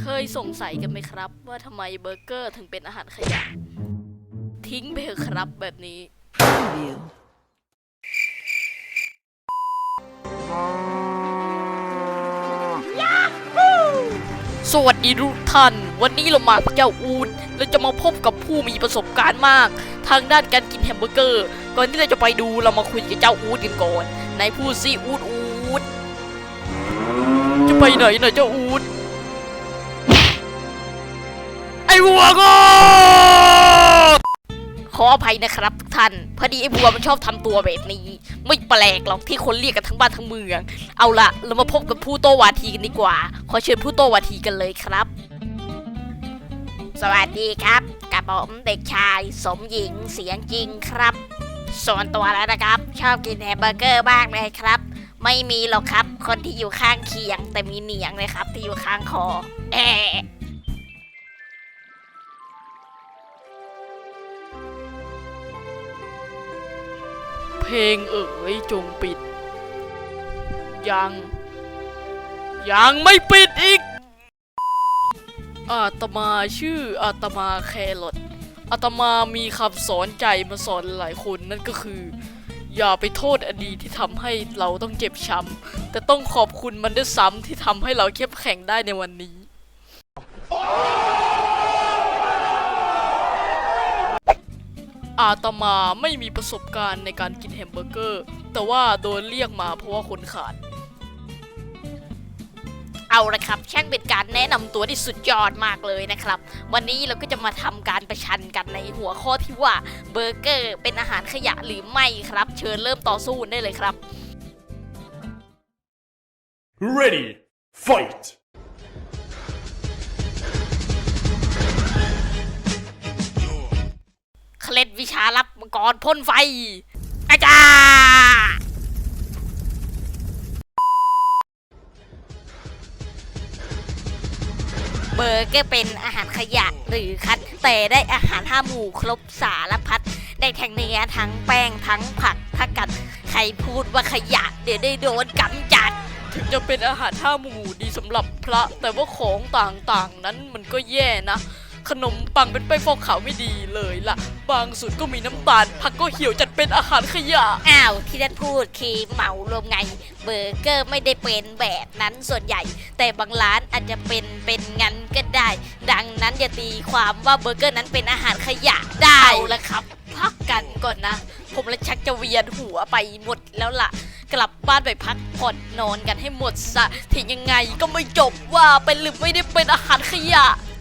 เคยสงสัยกันไหมครับ ว่าทำไมเบอร์เกอร์ถึงเป็นอาหารขยะ ทิ้งไปเถอะครับแบบนี้ View. สวัสดีทุกท่าน วันนี้เรามากับเจ้าอูดเราจะมาพบกับผู้มีประสบการณ์มาก ทางด้านการกินแฮมเบอร์เกอร์ ก่อนที่เราจะไปดูเรามาคุยกับเจ้าอูดกันก่อนไหนพูดสิอูดอูดจะไปไหนนะเจ้าอูด วัวก็ขออภัยนะครับทุกท่าน พอดีไอ้บัวมันชอบทำตัวแบบนี้ ไม่แปลกหรอกที่คนเรียกกันทั้งบ้านทั้งเมือง เอาละเรามาพบกับผู้โตวาทีกันดีกว่า ขอเชิญผู้โตวาทีกันเลยครับ สวัสดีครับ กับผมเด็กชาย สมหญิงเสียงจริงครับ ส่วนตัวแล้วนะครับ ชอบกินแฮมเบอร์เกอร์มากเลยครับ ไม่มีหรอกครับ คนที่อยู่ข้างเคียง แต่มีเหนียงเลยครับ ที่อยู่ข้างคอแอะ ลงเอ๋ยจงปิด ยัง ยังไม่ปิดอีก อาตมาชื่ออาตมาแครอทอาตมามีคำสอนใจมาสอนหลายคนนั่นก็คือ อย่าไปโทษอดีตที่ทำให้เราต้องเจ็บช้ำแต่ต้องขอบคุณมันด้วยซ้ำที่ทำให้เราเข้มแข็งได้ในวันนี้ อาตมาไม่มีประสบการณ์ในการกินแฮมเบอร์เกอร์ แต่ว่าโดนเรียกมาเพราะว่าคนขาด เอาละครับ ช่างเป็นการแนะนำตัวที่สุดยอดมากเลยนะครับ วันนี้เราก็จะมาทำการประชันกันในหัวข้อที่ว่าเบอร์เกอร์เป็นอาหารขยะหรือไม่ครับ เชิญเริ่มต่อสู้ได้เลยครับ Ready, fight! ล็ดวิชาลับมังกรพ่นไฟอาจารย์เบอร์เกอร์เป็นอาหารขยะหรือคัด แต่ได้อาหารห้าหมู่ครบสารพัด ได้ทั้งเนื้อทั้งแป้งทั้งผักถ้ากัดใครพูดว่าขยะ เดี๋ยวได้โดนกำจัด ถึงจะเป็นอาหารห้าหมู่ดีสำหรับพระ แต่ว่าของต่างๆนั้นมันก็แย่นะ ขนมปังเป็นแป้งฟอกขาวไม่ดีเลยล่ะ บางสุดก็มีน้ำตาล ผักก็เหี่ยวจัดเป็นอาหารขยะ อ้าวที่ท่านพูดคือเหมารวมไง เบอร์เกอร์ไม่ได้เป็นแบบนั้นส่วนใหญ่ แต่บางร้านอาจจะเป็นเป็นงั้นก็ได้ ดังนั้นอย่าตีความว่าเบอร์เกอร์นั้นเป็นอาหารขยะได้แล้วครับพักกันก่อนนะ ผมและชักจะเวียนหัวไปหมดแล้วล่ะ กลับบ้านไปพักผ่อนนอนกันให้หมดซะถึงยังไงก็ไม่จบว่าเป็นหรือไม่ได้เป็นอาหารขยะ